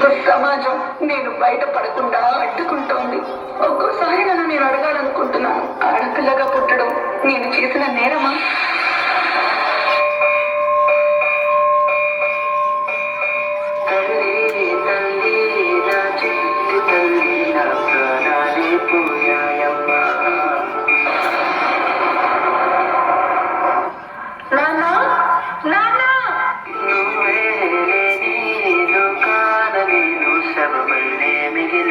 ఒక సమాజం నేను బయటపడకుండా అడ్డుకుంటోంది. ఒక్కోసారి నన్ను నేను అడగాలనుకుంటున్నాను. ఆడపిల్లగా పుట్టడం నేను చేసిన నేరమా? But will it?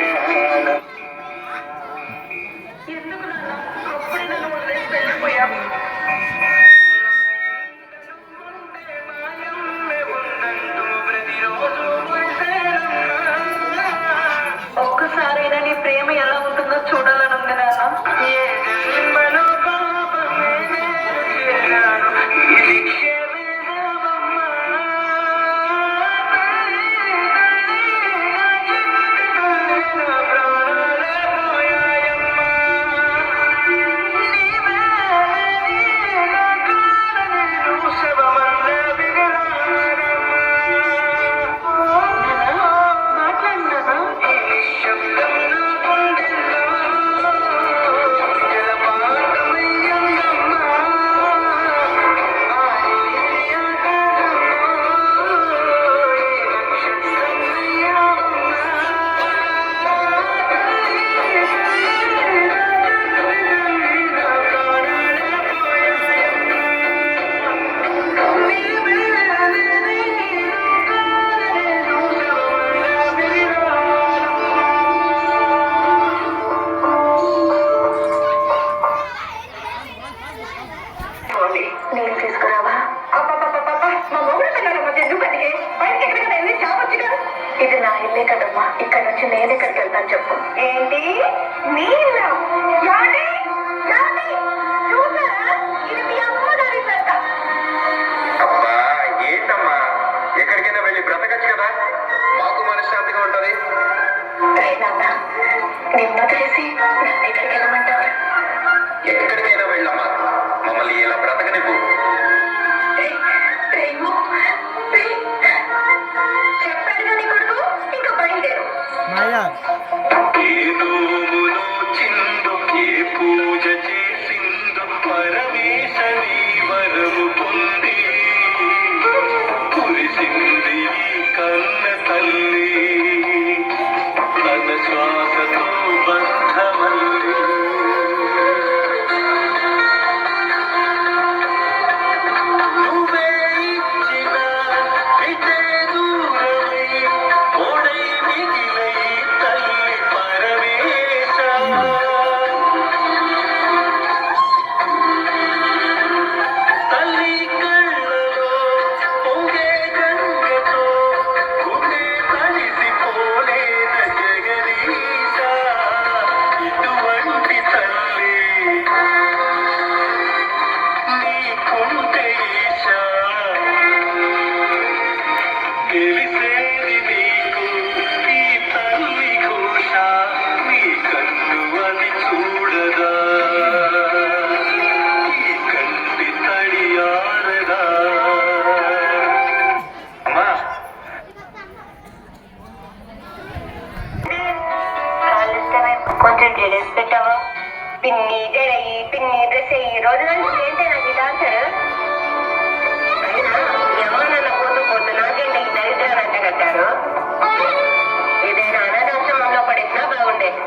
మా మొగుడు పిల్లల మధ్య ఎందుకు బయటకి ఎక్కడికైనా వెళ్ళి చావచ్చు కదా ఇది నా ఇల్లే కదమ్మా ఇక్కడ నుంచి నేను ఎక్కడికి వెళ్తాను చెప్పు ఏంటి ఇల్లా? ఏమండి? ఏమండి? చూసారా? ఇది మీ అమ్మగారి చెత్త. అబ్బా ఏంటమ్మా ఎక్కడికైనా వెళ్ళి బ్రతకచ్చు కదా మాకు మనశ్శాంతిగా ఉంటది నాన్న, నిన్ను నీకుంటే ఈశా ఈ రోజు నుంచి ఏంటి నాకు ఇది ఆన్సర్ అయినా ఎవరన్నా పోతూ పోతూ నాకేంటి ఈ అంట కట్టారు? ఏదైనా అనాథాశ్రమంలో పడేసినా బాగుండేది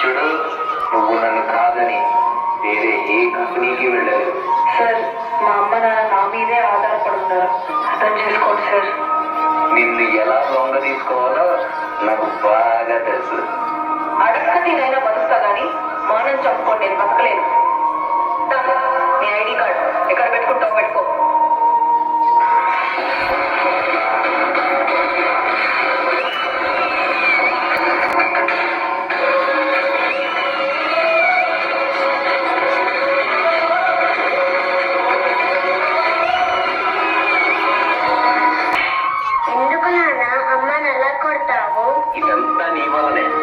చూడు నువ్వు నన్ను కాదని వేరే ఏ కంపెనీకి వెళ్ళలేదు. సార్ మా అమ్మ నాన్న నా మీదే ఆధారపడుతున్నారు అర్థం చేసుకోండి సార్. నిన్ను ఎలా దొంగ తీసుకోవాలో నాకు బాగా తెలుసు. అడగని నేను బతుకుతా కానీ. మానం చంపుకోండి నేను బతకలేను. మీ ఐడి కార్డు. ఎక్కడ పెట్టుకుంటావు పెట్టుకో. ఇదంతా నీ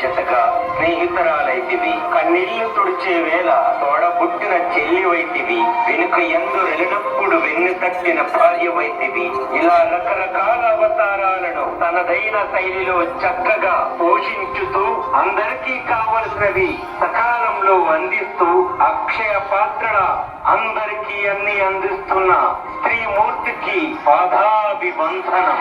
చెతగా స్నేహితురాలైతివి. కన్నీళ్ళు తుడిచే వేళ తోడబుట్టిన చెల్లి వైతివి వెనుక ఎందు వెళ్ళినప్పుడు వెన్ను తట్టిన భార్యవైతివి. ఇలా రకరకాల అవతారాలను తనదైన శైలిలో చక్కగా పోషించుతూ అందరికీ కావలసినవి సకాలంలో అందిస్తూ అక్షయ పాత్రల అందరికీ అన్ని అందిస్తున్న స్త్రీమూర్తికి పాదాభిబంధనం